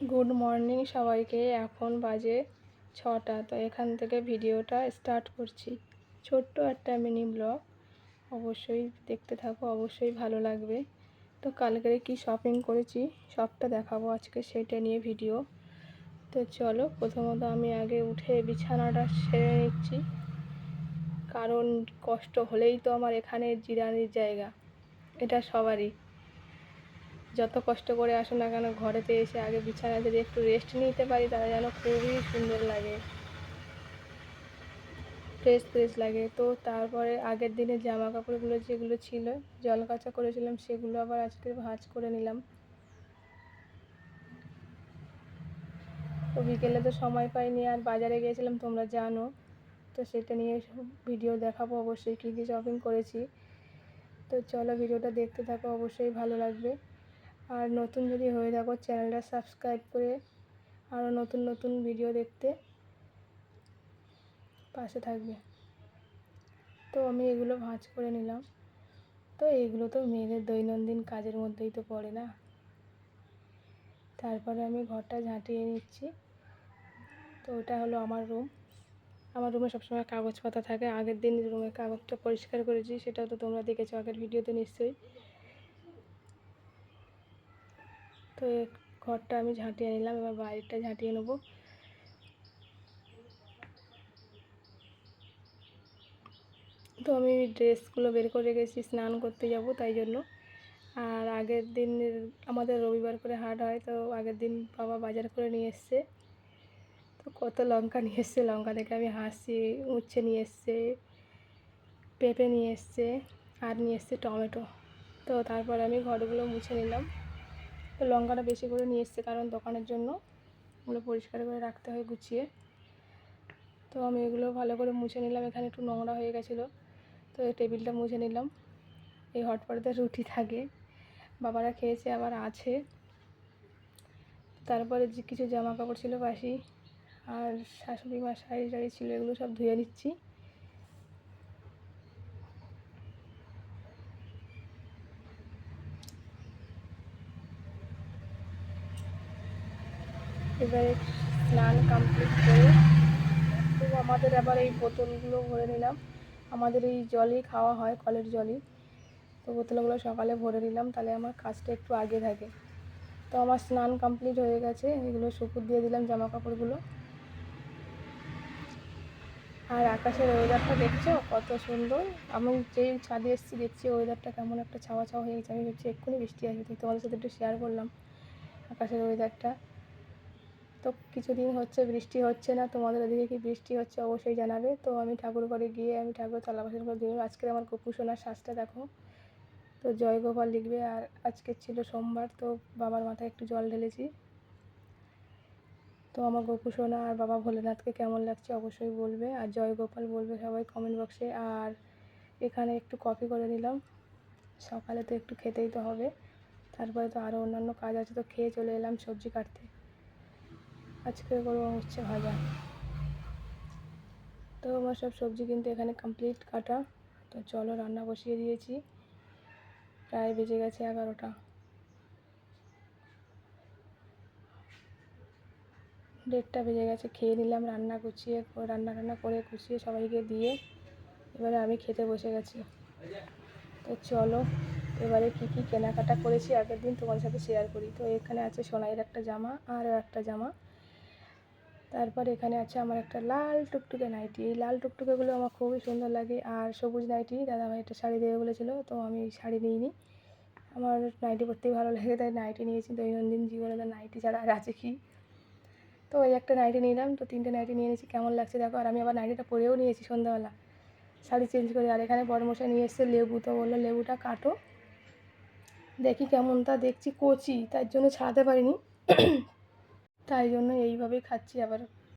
Good morning সবাইকে, এখন বাজে ছটা, তো এখান থেকে ভিডিওটা স্টার্ট করছি। ছোট্ট একটা মিনি ব্লগ অবশ্যই দেখতে থাকো, অবশ্যই ভালো লাগবে। তো কালকে কি শপিং করেছি, সবটা দেখাবো আজকে, সেটা নিয়ে ভিডিও তো চলো, প্রথমত আমি আগে উঠে বিছানাটা সেরে নিচ্ছি। কারণ কষ্ট হলেই তো আমার এখানে জিরানির জায়গা, এটা সবারই। যত কষ্ট করে আসো না কেন, ঘরেতে এসে আগে বিছানায় যদি একটু রেস্ট নিতে পারি, তাহলে যেন খুবই সুন্দর লাগে। ফ্রেশ ফ্রেশ লাগে। তো তারপরে আগের দিনে জামা কাপড়গুলো যেগুলো ছিল জল কাচা করেছিলাম, সেগুলো আবার আজকে ভাঁজ করে নিলাম। তো বিকেলে তো সময় পাইনি, আর বাজারে গিয়েছিলাম, তোমরা জানো। তো সেটা নিয়ে ভিডিও দেখাবো, অবশ্যই কী কী শপিং করেছি। তো চলো ভিডিওটা দেখতে থাকো, অবশ্যই ভালো লাগবে। আর নতুন যদি হয়ে থাকো, চ্যানেলটা সাবস্ক্রাইব করে আরও নতুন নতুন ভিডিও দেখতে পাশে থাকবে। তো আমি এগুলো ভাঁজ করে নিলাম। তো এগুলো তো মেয়েদের দৈনন্দিন কাজের মধ্যেই তো পড়ে না। তারপরে আমি ঘরটা ঝাঁটিয়ে নিচ্ছি। তো ওটা হলো আমার রুম আমার রুমে সবসময় কাগজ পাতা থাকে। আগের দিন রুমের কাগজটা পরিষ্কার করেছি, সেটাও তো তোমরা দেখেছ, আগের ভিডিওতে নিশ্চয়ই। তো ঘরটা আমি ঝাঁটিয়ে নিলাম, এবার বাইরেটা ঝাঁটিয়ে নেব। তো আমি ড্রেসগুলো বের করে রেখেছি, স্নান করতে যাব তাই জন্য। আর আগের দিন আমাদের রবিবার করে হাট হয়, তো আগের দিন বাবা বাজার করে নিয়ে এসছে। তো কত লঙ্কা নিয়ে এসছে, লঙ্কা দেখে আমি হাসি, উচ্ছে নিয়ে এসছে, পেঁপে নিয়ে এসছে, আর নিয়ে এসছে টমেটো। তো তারপর আমি ঘরগুলো মুছে নিলাম। তো লঙ্কাটা বেশি করে নিয়ে এসছে কারণ দোকানের জন্য। ওগুলো পরিষ্কার করে রাখতে হয় গুছিয়ে। তো আমি এগুলো ভালো করে মুছে নিলাম। এখানে একটু নোংরা হয়ে গেছিল। তো এই টেবিলটা মুছে নিলাম। এই হটপটে রুটি থাকে। বাবারা খেয়েছে, আবার আছে। তারপরে যে কিছু জামা কাপড় ছিল বাসি আর শাশুড়ি মা শাড়ি টাড়ি ছিল, এগুলো সব ধুয়ে নিচ্ছি। এবারে স্নান কমপ্লিট করে তো আমাদের আবার এই বোতলগুলো ভরে নিলাম। আমাদের এই জলই খাওয়া হয়, কলের জলই। তো বোতলগুলো সকালে ভরে নিলাম, তাহলে আমার কাজটা একটু আগে থাকে। তো আমার স্নান কমপ্লিট হয়ে গেছে, এগুলো শুকুর দিয়ে দিলাম জামা কাপড়গুলো আর আকাশের ওয়েদারটা দেখছ? কত সুন্দর। আমি যেই ছাদে এসেছি, দেখছি ওয়েদারটা কেমন একটা ছাওয়া ছাওয়া হয়ে গেছে। আমি ভাবছি এক্ষুনি বৃষ্টি আসবে তো তোমাদের সাথে একটু শেয়ার করলাম আকাশের ওয়েদারটা কিছুদিন হচ্ছে বৃষ্টি হচ্ছে না, তোমাদের ওদিকে কি বৃষ্টি হচ্ছে অবশ্যই জানাবে। তো আমি ঠাকুর ঘরে গিয়ে, আমি ঠাকুর থালা বাসন করে দিয়ে আজকে আমার গোপুসোনার শ্বাসটা দেখো। তো জয় গোপাল লিখবে, আর আজকে ছিল সোমবার, তো বাবার মাথায় একটু জল ঢেলেছি। তো আমার গোপুসোনা আর বাবা ভোলেনাথকে কেমন লাগছে অবশ্যই বলবে, আর জয় গোপাল বলবে সবাই কমেন্ট বক্সে আর এখানে একটু কপি করে নিলাম, সকালে তো একটু খেতেই তো হবে। তারপরে তো আরও অন্যান্য কাজ আছে, তো খেয়ে চলে এলাম সবজি কাটতে। আজকে করব হচ্ছে ভাজা। তো আমার সব সবজি কিন্তু এখানে কমপ্লিট কাটা। তো চলো রান্না বসিয়ে দিয়েছি। প্রায় বেজে গেছে এগারোটা। দেড়টা বেজে গেছে, খেয়ে নিলাম, রান্না গুছিয়ে, রান্না টান্না করে গুছিয়ে সবাইকে দিয়ে এবারে আমি খেতে বসে গেছি। তো চলো, এবারে কী কী কেনাকাটা করেছি আগের দিন তোমার সাথে শেয়ার করি। তো এখানে আছে সোনাইয়ের একটা জামা আরও একটা জামা। তারপর এখানে আছে আমার একটা লাল টুকটুকে নাইটি। এই লাল টুকটুকেগুলো আমার খুবই সুন্দর লাগে। আর সবুজ নাইটি দাদা দাদাভাই একটা শাড়ি দেবে বলেছিলো, তো আমি শাড়ি নিইনি। আমার নাইটি পরতেই ভালো লাগে, তাই নাইটি নিয়েছি। দৈনন্দিন জীবনে তো নাইটি ছাড়া আর আছে কি? তো ওই একটা নাইটি নিলাম, তো তিনটে নাইটি নিয়ে নিয়েছি। কেমন লাগছে দেখো? আর আমি আবার নাইটিটা পরেও নিয়েছি সন্ধ্যাবেলা। শাড়ি চেঞ্জ করে, আর এখানে বড় মশাই নিয়ে এসছে লেবু, তো বলল লেবুটা কাটো। দেখি কেমন তা দেখছি কচি, তার জন্য ছাড়াতে পারিনি। তাই জন্য এইভাবেই খাচ্ছি আবার